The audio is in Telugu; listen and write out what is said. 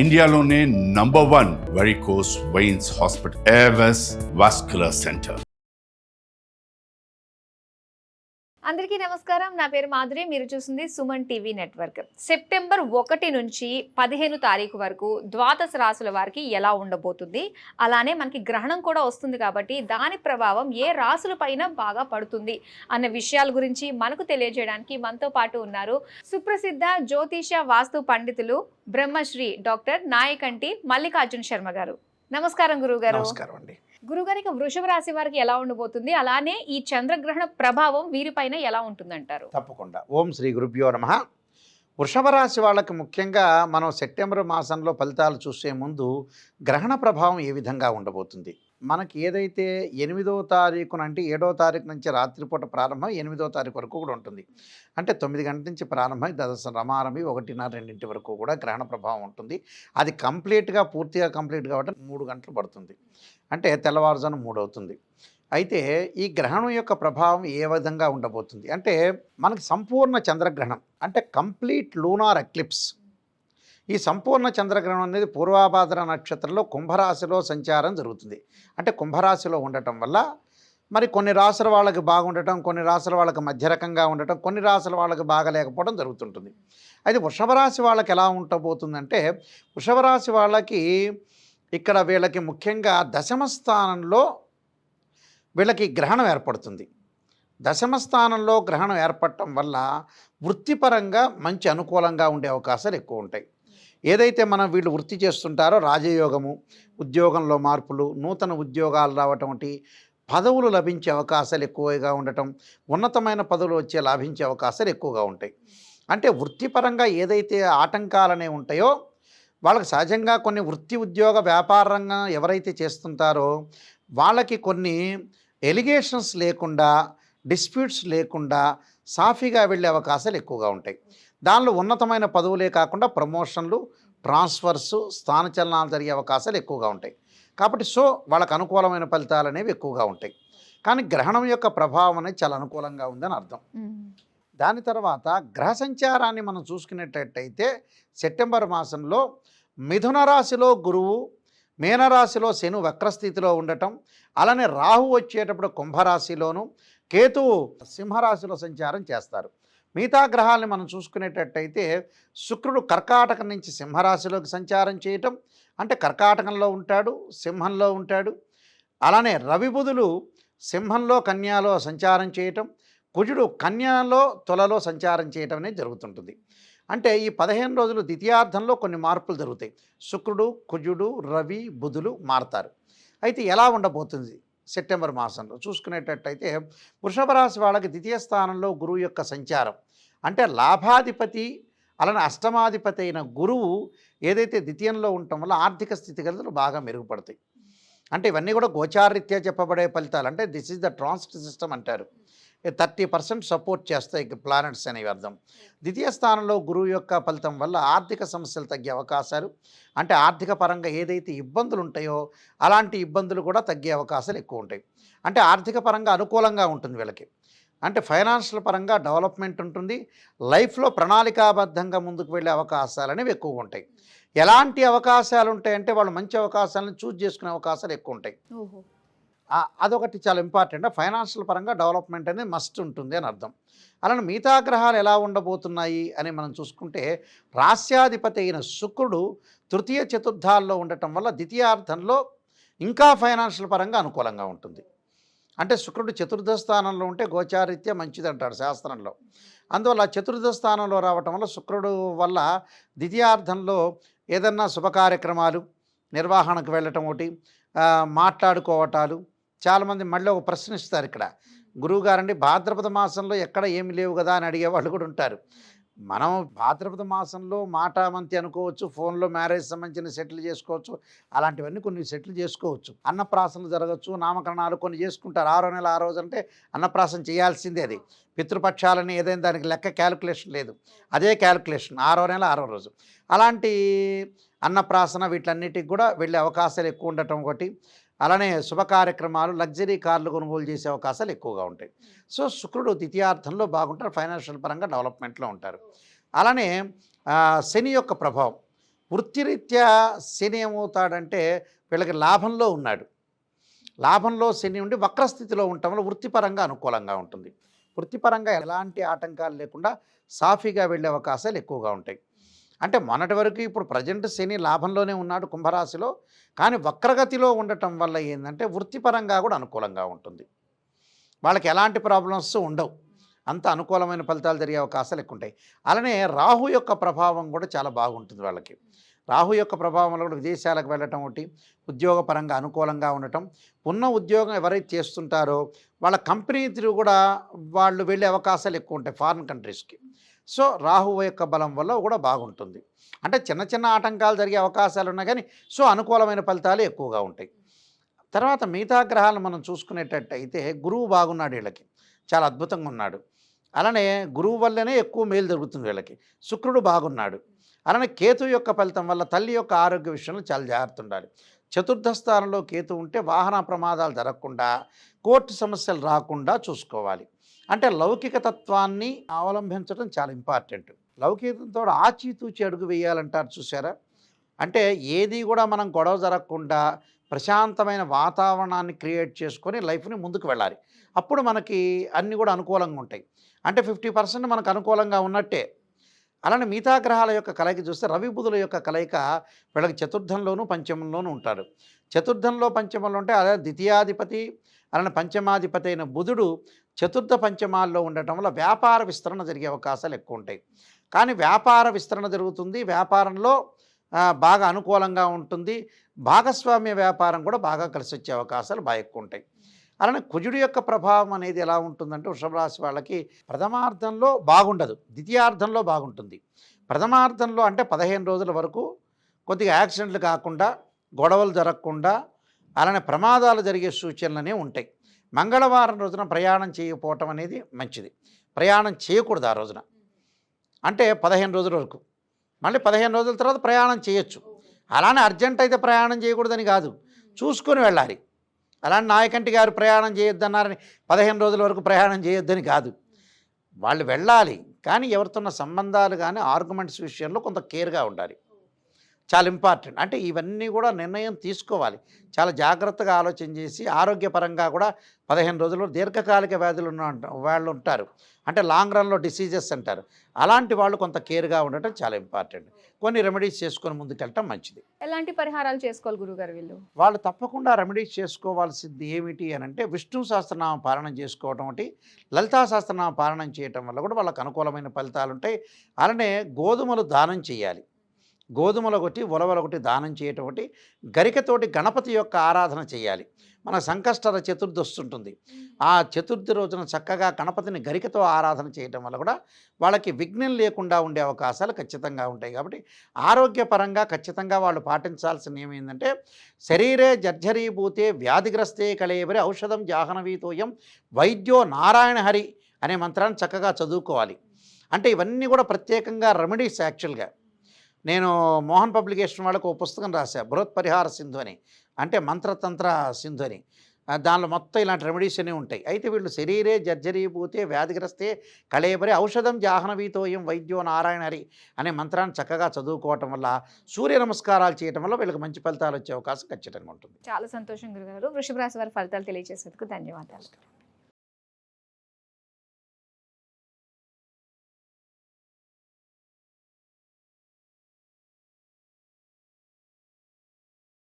ఇండియాలోనే number one varicose veins hospital Avis vascular centre. అందరికీ నమస్కారం. నా పేరు మాధురి. మీరు చూసింది సుమన్ టీవీ నెట్వర్క్. సెప్టెంబర్ ఒకటి నుంచి పదిహేను తారీఖు వరకు ద్వాదశ రాసుల వారికి ఎలా ఉండబోతుంది? అలానే మనకి గ్రహణం కూడా వస్తుంది కాబట్టి దాని ప్రభావం ఏ రాసుల పైన బాగా పడుతుంది అన్న విషయాల గురించి మనకు తెలియజేయడానికి మనతో పాటు ఉన్నారు సుప్రసిద్ధ జ్యోతిష వాస్తు పండితులు బ్రహ్మశ్రీ డాక్టర్ నాయకంటి మల్లికార్జున శర్మ గారు. నమస్కారం గురువు గారు నమస్కారం అండి. గురుగారికి వృషభ రాశి వారికి ఎలా ఉండబోతుంది? అలానే ఈ చంద్రగ్రహణ ప్రభావం వీరిపైన ఎలా ఉంటుందంటారు? తప్పకుండా. ఓం శ్రీ గురుభ్యో నమ. వృషభ రాశి వాళ్ళకి ముఖ్యంగా మనం సెప్టెంబర్ మాసంలో ఫలితాలు చూసే ముందు గ్రహణ ప్రభావం ఏ విధంగా ఉండబోతుంది? మనకి ఏదైతే ఎనిమిదో తారీఖున అంటే ఏడో తారీఖు నుంచి రాత్రిపూట ప్రారంభం ఎనిమిదో తారీఖు వరకు కూడా ఉంటుంది. అంటే తొమ్మిది గంటల నుంచి ప్రారంభమై దశ రమారమి ఒకటిన్నర రెండింటి వరకు కూడా గ్రహణ ప్రభావం ఉంటుంది. అది కంప్లీట్గా పూర్తిగా కంప్లీట్ కాబట్టి మూడు గంటలు పడుతుంది. అంటే తెల్లవారుజాను మూడు అవుతుంది. అయితే ఈ గ్రహణం యొక్క ప్రభావం ఏ విధంగా ఉండబోతుంది? అంటే మనకి సంపూర్ణ చంద్రగ్రహణం అంటే కంప్లీట్ లూనార్ ఎక్లిప్స్ ఈ సంపూర్ణ చంద్రగ్రహణం అనేది పూర్వాభాద్ర నక్షత్రంలో కుంభరాశిలో సంచారం జరుగుతుంది. అంటే కుంభరాశిలో ఉండటం వల్ల మరి కొన్ని రాసుల వాళ్ళకి బాగుండటం కొన్ని రాసుల వాళ్ళకి మధ్య రకంగా ఉండటం కొన్ని రాసుల వాళ్ళకి బాగలేకపోవడం జరుగుతుంటుంది. అయితే వృషభ రాశి వాళ్ళకి ఎలా ఉండబోతుందంటే వృషభ రాశి వాళ్ళకి ఇక్కడ వీళ్ళకి ముఖ్యంగా దశమ స్థానంలో వీళ్ళకి గ్రహణం ఏర్పడుతుంది. దశమ స్థానంలో గ్రహణం ఏర్పడటం వల్ల వృత్తిపరంగా మంచి అనుకూలంగా ఉండే అవకాశాలు ఎక్కువ ఉంటాయి. ఏదైతే మనం వీళ్ళు వృత్తి చేస్తుంటారో రాజయోగము ఉద్యోగంలో మార్పులు నూతన ఉద్యోగాలు రావటం వంటి పదవులు లభించే అవకాశాలు ఎక్కువగా ఉండటం ఉన్నతమైన పదవులు వచ్చే లాభించే అవకాశాలు ఎక్కువగా ఉంటాయి. అంటే వృత్తిపరంగా ఏదైతే ఆటంకాలనే ఉంటాయో వాళ్ళకి సహజంగా కొన్ని వృత్తి ఉద్యోగ వ్యాపార రంగం ఎవరైతే చేస్తుంటారో వాళ్ళకి కొన్ని ఎలిగేషన్స్ లేకుండా డిస్ప్యూట్స్ లేకుండా సాఫీగా వెళ్ళే అవకాశాలు ఎక్కువగా ఉంటాయి. దానిలో ఉన్నతమైన పదవులే కాకుండా ప్రమోషన్లు ట్రాన్స్ఫర్స్ స్థానచలనాలు జరిగే అవకాశాలు ఎక్కువగా ఉంటాయి. కాబట్టి సో వాళ్ళకు అనుకూలమైన ఫలితాలు అనేవి ఎక్కువగా ఉంటాయి. కానీ గ్రహణం యొక్క ప్రభావం అనేది చాలా అనుకూలంగా ఉందని అర్థం. దాని తర్వాత గ్రహ సంచారాన్ని మనం చూసుకునేటట్టయితే సెప్టెంబర్ మాసంలో మిథున రాశిలో గురువు మీనరాశిలో శను వక్రస్థితిలో ఉండటం అలానే రాహు వచ్చేటప్పుడు కుంభరాశిలోను కేతువు సింహరాశిలో సంచారం చేస్తారు. మిగతా గ్రహాలని మనం చూసుకునేటట్టయితే శుక్రుడు కర్కాటకం నుంచి సింహరాశిలోకి సంచారం చేయటం అంటే కర్కాటకంలో ఉంటాడు సింహంలో ఉంటాడు. అలానే రవి బుధులు సింహంలో కన్యాలో సంచారం చేయటం కుజుడు కన్యాలో తులలో సంచారం చేయటం అనేది జరుగుతుంటుంది. అంటే ఈ పదిహేను రోజులు ద్వితీయార్థంలో కొన్ని మార్పులు జరుగుతాయి. శుక్రుడు కుజుడు రవి బుధులు మారతారు. అయితే ఎలా ఉండబోతుంది? సెప్టెంబర్ మాసంలో చూసుకునేటట్టయితే వృషభ రాశి వాళ్ళకి ద్వితీయ స్థానంలో గురువు యొక్క సంచారం. అంటే లాభాధిపతి అలానే అష్టమాధిపతి అయిన గురువు ఏదైతే ద్వితీయంలో ఉండటం వల్ల ఆర్థిక స్థితిగతులు బాగా మెరుగుపడతాయి. అంటే ఇవన్నీ కూడా గోచారీత్యా చెప్పబడే ఫలితాలు. అంటే this is the transit system అంటారు. థర్టీ పర్సెంట్ సపోర్ట్ చేస్తాయి ప్లానెట్స్ అనేవి అర్థం. ద్వితీయ స్థానంలో గురువు యొక్క ఫలితం వల్ల ఆర్థిక సమస్యలు తగ్గే అవకాశాలు అంటే ఆర్థిక పరంగా ఏదైతే ఇబ్బందులు ఉంటాయో అలాంటి ఇబ్బందులు కూడా తగ్గే అవకాశాలు ఎక్కువ ఉంటాయి అంటే ఆర్థిక పరంగా అనుకూలంగా ఉంటుంది వీళ్ళకి. అంటే ఫైనాన్షియల్ పరంగా డెవలప్మెంట్ ఉంటుంది లైఫ్లో ప్రణాళికాబద్ధంగా ముందుకు వెళ్ళే అవకాశాలు అనేవి ఎక్కువగా ఉంటాయి ఎలాంటి అవకాశాలు ఉంటాయంటే వాళ్ళు మంచి అవకాశాలను చూజ్ చేసుకునే అవకాశాలు ఎక్కువ ఉంటాయి అదొకటి చాలా ఇంపార్టెంట్. ఫైనాన్షియల్ పరంగా డెవలప్మెంట్ అనేది మస్ట్ ఉంటుంది అని అర్థం. అలానే మిగతా గ్రహాలు ఎలా ఉండబోతున్నాయి అని మనం చూసుకుంటే రాస్యాధిపతి అయిన శుక్రుడు తృతీయ చతుర్థాల్లో ఉండటం వల్ల ద్వితీయార్థంలో ఇంకా ఫైనాన్షియల్ పరంగా అనుకూలంగా ఉంటుంది. అంటే శుక్రుడు చతుర్థ స్థానంలో ఉంటే గోచారీత్య మంచిది అంటాడు శాస్త్రంలో. అందువల్ల చతుర్థ స్థానంలో రావటం వల్ల శుక్రుడు వల్ల ద్వితీయార్థంలో ఏదన్నా శుభ కార్యక్రమాలు నిర్వహణకు వెళ్ళటం ఒకటి మాట్లాడుకోవటాలు చాలామంది మళ్ళీ ఒక ప్రశ్న ఇస్తారు ఇక్కడ గురువుగారండి భాద్రపద మాసంలో ఎక్కడ ఏమి లేవు కదా అని అడిగే వాళ్ళు కూడా ఉంటారు. మనం భాద్రపద మాసంలో మాటామంతి అనుకోవచ్చు ఫోన్లో మ్యారేజ్ సంబంధించిన సెటిల్ చేసుకోవచ్చు అలాంటివన్నీ కొన్ని సెటిల్ చేసుకోవచ్చు. అన్నప్రాసనలు జరగచ్చు నామకరణాలు కొన్ని చేసుకుంటారు. ఆరో నెల ఆ రోజు అంటే అన్నప్రాసన చేయాల్సిందే అది. పితృపక్షాలని ఏదైనా దానికి లెక్క క్యాలిక్యులేషన్ లేదు. అదే క్యాలిక్యులేషన్ ఆరో నెల ఆరో రోజు. అలాంటి అన్నప్రాసన వీటన్నిటికి కూడా వెళ్ళే అవకాశాలు ఎక్కువ ఉండటం ఒకటి. అలానే శుభ కార్యక్రమాలు లగ్జరీ కార్లు కొనుగోలు చేసే అవకాశాలు ఎక్కువగా ఉంటాయి. సో శుక్రుడు ద్వితీయార్థంలో బాగుంటారు ఫైనాన్షియల్ పరంగా డెవలప్మెంట్లో ఉంటారు. అలానే శని యొక్క ప్రభావం. వృత్తిరీత్యా శని ఏమవుతాడంటే వీళ్ళకి లాభంలో ఉన్నాడు. లాభంలో శని ఉండి వక్రస్థితిలో ఉండటం వల్ల వృత్తిపరంగా అనుకూలంగా ఉంటుంది. వృత్తిపరంగా ఎలాంటి ఆటంకాలు లేకుండా సాఫీగా వెళ్ళే అవకాశాలు ఎక్కువగా ఉంటాయి. అంటే మొన్నటి వరకు ఇప్పుడు ప్రజెంట్ శని లాభంలోనే ఉన్నాడు కుంభరాశిలో. కానీ వక్రగతిలో ఉండటం వల్ల ఏంటంటే వృత్తిపరంగా కూడా అనుకూలంగా ఉంటుంది. వాళ్ళకి ఎలాంటి ప్రాబ్లమ్స్ ఉండవు. అంత అనుకూలమైన ఫలితాలు జరిగే అవకాశాలు ఎక్కువ ఉంటాయి. అలానే రాహు యొక్క ప్రభావం కూడా చాలా బాగుంటుంది వాళ్ళకి. రాహు యొక్క ప్రభావంలో కూడా విదేశాలకు వెళ్ళటం ఒకటి ఉద్యోగపరంగా అనుకూలంగా ఉండటం. ఉన్న ఉద్యోగం ఎవరైతే చేస్తుంటారో వాళ్ళ కంపెనీ త్రూ కూడా వాళ్ళు వెళ్ళే అవకాశాలు ఎక్కువ ఉంటాయి ఫారిన్ కంట్రీస్కి. సో రాహు యొక్క బలం వల్ల కూడా బాగుంటుంది. అంటే చిన్న చిన్న ఆటంకాలు జరిగే అవకాశాలు ఉన్నాయి కానీ సో అనుకూలమైన ఫలితాలు ఎక్కువగా ఉంటాయి. తర్వాత మిగతా గ్రహాలను మనం చూసుకునేటట్టయితే గురువు బాగున్నాడు వీళ్ళకి. చాలా అద్భుతంగా ఉన్నాడు. అలానే గురువు వల్లనే ఎక్కువ మేలు జరుగుతుంది వీళ్ళకి. శుక్రుడు బాగున్నాడు. అలానే కేతు యొక్క ఫలితం వల్ల తల్లి యొక్క ఆరోగ్య విషయంలో చాలా జాగ్రత్త ఉండాలి చతుర్థ స్థానంలో కేతు ఉంటే వాహన ప్రమాదాలు జరగకుండా కోర్టు సమస్యలు రాకుండా చూసుకోవాలి. అంటే లౌకిక తత్వాన్ని అవలంబించడం చాలా ఇంపార్టెంట్. లౌకికంతో ఆచితూచి అడుగు వేయాలంటారు చూసారా? అంటే ఏది కూడా మనం గొడవ జరగకుండా ప్రశాంతమైన వాతావరణాన్ని క్రియేట్ చేసుకొని లైఫ్ని ముందుకు వెళ్ళాలి. అప్పుడు మనకి అన్నీ కూడా అనుకూలంగా ఉంటాయి. అంటే ఫిఫ్టీ పర్సెంట్ మనకు అనుకూలంగా ఉన్నట్టే. అలానే మిగతా గ్రహాల యొక్క కలయిక చూస్తే రవి బుధుల యొక్క కలయిక వీళ్ళకి చతుర్థంలోనూ పంచమంలోనూ ఉంటారు చతుర్థంలో పంచమంలో ఉంటే అలా ద్వితీయాధిపతి అలానే పంచమాధిపతి అయిన బుధుడు చతుర్థ పంచమాల్లో ఉండటం వల్ల వ్యాపార విస్తరణ జరిగే అవకాశాలు ఎక్కువ ఉంటాయి. కానీ వ్యాపార విస్తరణ జరుగుతుంది. వ్యాపారంలో బాగా అనుకూలంగా ఉంటుంది. భాగస్వామ్య వ్యాపారం కూడా బాగా కలిసి వచ్చే అవకాశాలు బాగా ఎక్కువ ఉంటాయి. అలానే కుజుడు యొక్క ప్రభావం అనేది ఎలా ఉంటుందంటే వృషభ రాశి వాళ్ళకి ప్రథమార్థంలో బాగుండదు ద్వితీయార్థంలో బాగుంటుంది. ప్రథమార్థంలో అంటే పదిహేను రోజుల వరకు కొద్దిగా యాక్సిడెంట్లు కాకుండా గొడవలు జరగకుండా అలానే ప్రమాదాలు జరిగే సూచనలనే ఉంటాయి. మంగళవారం రోజున ప్రయాణం చేయకపోవటం అనేది మంచిది. ప్రయాణం చేయకూడదు ఆ రోజున. అంటే పదిహేను రోజుల వరకు. మళ్ళీ పదిహేను రోజుల తర్వాత ప్రయాణం చేయొచ్చు. అలానే అర్జెంట్ అయితే ప్రయాణం చేయకూడదని కాదు. చూసుకొని వెళ్ళాలి. అలాంటి నాయకంటి గారు ప్రయాణం చేయొద్దన్నారని పదిహేను రోజుల వరకు ప్రయాణం చేయొద్దని కాదు. వాళ్ళు వెళ్ళాలి కానీ ఎవరితోన్న సంబంధాలు కానీ ఆర్గ్యుమెంట్స్ విషయంలో కొంత కేర్గా ఉండాలి. చాలా ఇంపార్టెంట్. అంటే ఇవన్నీ కూడా నిర్ణయం తీసుకోవాలి. చాలా జాగ్రత్తగా ఆలోచన చేసి ఆరోగ్యపరంగా కూడా పదిహేను రోజులు దీర్ఘకాలిక వ్యాధులు ఉన్న వాళ్ళు ఉంటారు. అంటే లాంగ్ రన్లో డిసీజెస్ అంటారు. అలాంటి వాళ్ళు కొంత కేర్గా ఉండటం చాలా ఇంపార్టెంట్. కొన్ని రెమెడీస్ చేసుకొని ముందుకెళ్ళటం మంచిది. ఎలాంటి పరిహారాలు చేసుకోవాలి గురుగారు వీళ్ళు? వాళ్ళు తప్పకుండా రెమెడీస్ చేసుకోవాల్సింది ఏమిటి అని అంటే విష్ణు సహస్రనామ పాలన చేసుకోవటం ఒకటి లలితా సహస్రనామ పాలన చేయటం వల్ల కూడా వాళ్ళకు అనుకూలమైన ఫలితాలు ఉంటాయి. అలానే గోధుమలు దానం చేయాలి. గోధుమలు ఒకటి ఉలవలు ఒకటి దానం చేయటం ఒకటి గరికతోటి గణపతి యొక్క ఆరాధన చేయాలి. మన సంకష్టర చతుర్థి వస్తుంటుంది. ఆ చతుర్థి రోజున చక్కగా గణపతిని గరికతో ఆరాధన చేయటం వల్ల కూడా వాళ్ళకి విఘ్నం లేకుండా ఉండే అవకాశాలు ఖచ్చితంగా ఉంటాయి. కాబట్టి ఆరోగ్యపరంగా ఖచ్చితంగా వాళ్ళు పాటించాల్సిన ఏమైందంటే శరీరే జర్జరీభూతే వ్యాధిగ్రస్తే కళేబరి ఔషధం జాహ్నవీతోయం వైద్యో నారాయణ హరి అనే మంత్రాన్ని చక్కగా చదువుకోవాలి. అంటే ఇవన్నీ కూడా ప్రత్యేకంగా రెమెడీస్ యాక్చువల్గా. నేను మోహన్ పబ్లికేషన్ వాళ్ళకు ఒక పుస్తకం రాశా బృహత్ పరిహార సింధు అని. అంటే మంత్రతంత్ర సింధు అని. దానిలో మొత్తం ఇలాంటి రెమెడీస్ అనేవి ఉంటాయి. అయితే వీళ్ళు శరీరే జర్జరీభూతే వ్యాధిగ్రస్తే కళేబరి ఔషధం జాహ్నవీతోయం వైద్యో నారాయణ హరి అనే మంత్రాన్ని చక్కగా చదువుకోవటం వల్ల సూర్య నమస్కారాలు చేయటం వల్ల వీళ్ళకి మంచి ఫలితాలు వచ్చే అవకాశం ఖచ్చితంగా ఉంటుంది. చాలా సంతోషం గురుగారు. వృషభ రాశి వారి ఫలితాలు తెలియజేసేందుకు ధన్యవాదాలు.